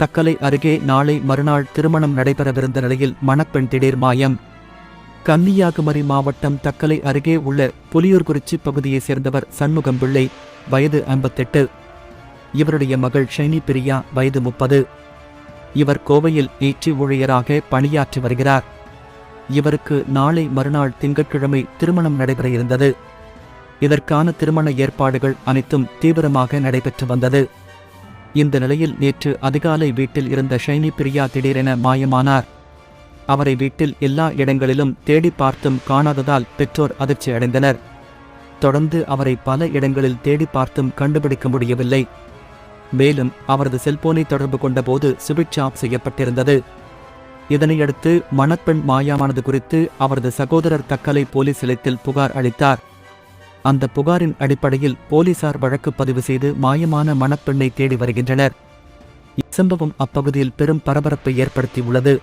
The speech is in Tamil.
தக்கலை அருகே நாளை மறுநாள் திருமணம் நடைபெறவிருந்த நிலையில் மணப்பெண் திடீர் மாயம். கன்னியாகுமரி மாவட்டம் தக்கலை அருகே உள்ள புலியூர்குறிச்சி பகுதியைச் சேர்ந்தவர் சண்முகம் பிள்ளை வயது ஐம்பத்தெட்டு. இவருடைய மகள் ஷைனி பிரியா வயது முப்பது. இவர் கோவையில் ஈற்றி ஊழியராக பணியாற்றி வருகிறார். இவருக்கு நாளை மறுநாள் திங்கட்கிழமை திருமணம் நடைபெற இருந்தது. இதற்கான திருமண ஏற்பாடுகள் அனைத்தும் தீவிரமாக நடைபெற்று வந்தது. இந்த நிலையில் நேற்று அதிகாலை வீட்டில் இருந்த ஷைனி பிரியா திடீரென மாயமானார். அவரை வீட்டில் எல்லா இடங்களிலும் தேடி பார்த்தும் காணாததால் பெற்றோர் அதிர்ச்சி அடைந்தனர். தொடர்ந்து அவரை பல இடங்களில் தேடி பார்த்தும் கண்டுபிடிக்க முடியவில்லை. மேலும் அவரது செல்போனை தொடர்பு கொண்டபோது சுவிட்ச் ஆஃப் செய்யப்பட்டிருந்தது. இதனையடுத்து மணப்பெண் மாயமானது குறித்து அவரது சகோதரர் தக்கலை போலீஸ் நிலையத்தில் புகார் அளித்தார். அந்த புகாரின் அடிப்படையில் போலீசார் வழக்கு பதிவு செய்து மாயமான மணப்பெண்ணை தேடி வருகின்றனர். இச்சம்பவம் அப்பகுதியில் பெரும் பரபரப்பை ஏற்படுத்தியுள்ளது.